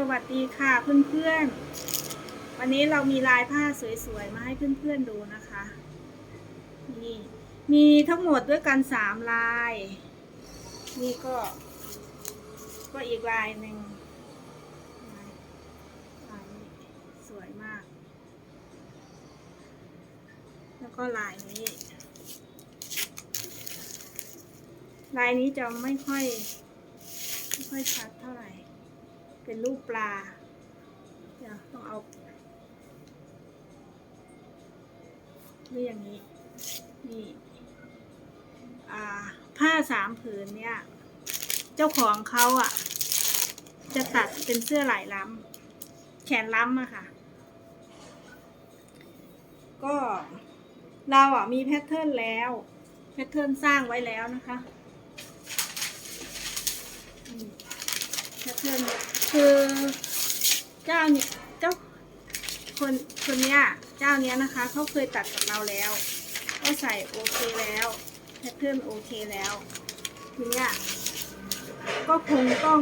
สวัสดีค่ะเพื่อนๆ วันนี้เรามีลายผ้าสวยๆ มาให้เพื่อนๆดูนะคะนี่มีทั้งหมดด้วยกันสามลาย นี่ก็ ก็อีกลายหนึ่งลายนี้สวยมาก แล้วก็ลายนี้ ลายนี้จะไม่ค่อย ไม่ค่อยชัดเท่าไหร่ เป็นรูปปลาเดี๋ยวต้องเอาเรียอย่างนี้ นี่ผ้าสามผืนเนี่ย เจ้าของเขาอะ จะตัดเป็นเสื้อหลายล้ำแขนล้ำอะค่ะ ก็เราอะมีแพทเทิร์นแล้ว แพทเทิร์นสร้างไว้แล้วนะคะแพทเทิร์น คือเจ้าเนี่ยเจ้าคนคนเนี้ยเจ้าเนี้ยนะคะเขาเคยตัดกับเราแล้ว ก็ใส่โอเคแล้วแพทเทิร์นโอเคแล้วทีเนี้ยก็คงต้อง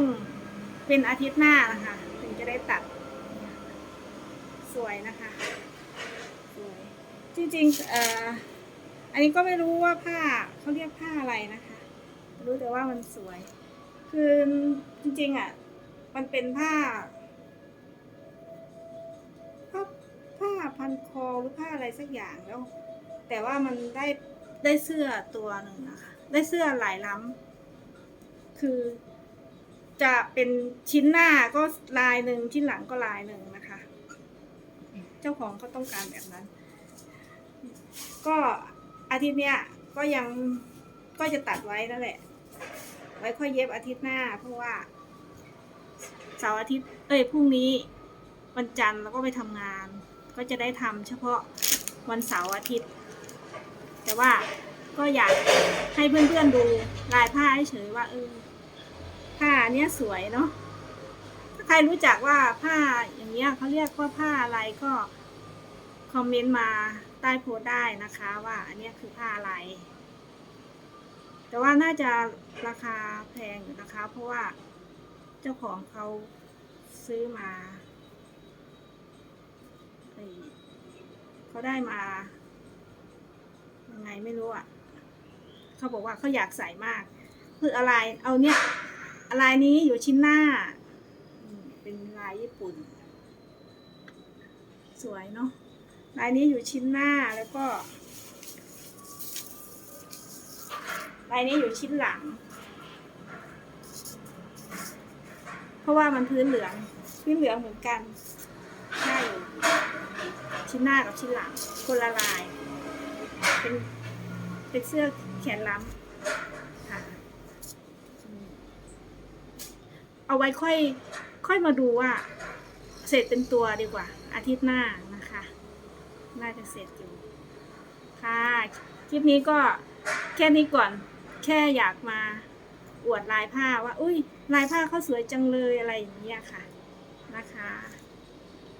เป็นอาทิตย์หน้านะคะ ถึงจะได้ตัด สวยนะคะสวยจริงๆเอ่ออันนี้ก็ไม่รู้ว่าผ้าเขาเรียกผ้าอะไรนะคะ รู้แต่ว่ามันสวย คือจริงๆอะ มันเป็นผ้าผ้าผ้าพันคอหรือผ้าอะไรสักอย่างแล้ว แต่ว่ามันได้ได้เสื้อตัวหนึ่งนะคะ ได้เสื้อหลายล้ำคือจะเป็นชิ้นหน้าก็ลายหนึ่งชิ้นหลังก็ลายหนึ่งนะคะ เจ้าของเขาต้องการแบบนั้น ก็อาทิตย์เนี้ยก็ยังก็จะตัดไว้นั่นแหละ ไว้ค่อยเย็บอาทิตย์หน้าเพราะว่า สาร์อาทิตย์ เอ้ยพรุ่งนี้วันจันทร์เราก็ไปทำงาน ก็จะได้ทำเฉพาะวันเสาร์อาทิตย์ แต่ว่าก็อยากให้เพื่อนๆดูลายผ้าเฉยๆว่าเออผ้าเนี้ยสวยเนาะถ้าใครรู้จักว่าผ้าอย่างเงี้ยเขาเรียกว่าผ้าอะไรก็คอมเมนต์มาใต้โพสได้นะคะว่าอันเนี้ยคือผ้าอะไร แต่ว่าน่าจะราคาแพงอยู่นะคะ เพราะว่า จ้าของเขาซื้อมาเขาได้มายังไงไม่รู้อะเขาบอกว่าเขาอยากใส่มาก คืออะไรเอาเนี่ยลายนี้อยู่ชิ้นหน้า เป็นลายญี่ปุ่น สวยเนาะลายนี้อยู่ชิ้นหน้าแล้วก็ลายนี้อยู่ชิ้นหลัง เพราะว่ามันพื้นเหลืองพื้นเหลืองเหมือนกันใช่ชิ้นหน้ากับชิ้นหลังคนละลาย เป็นเป็นเสื้อแขนล้ำค่ะเอาไว้ค่อยค่อยมาดูว่า เสร็จเป็นตัวดีกว่า อาทิตย์หน้านะคะ น่าจะเสร็จอยู่ค่ะคลิปนี้ก็แค่นี้ก่อน แค่อยากมา อวดลายผ้าว่า อุ้ยลายผ้าเขาสวยจังเลยอะไรอย่างเงี้ยค่ะนะคะ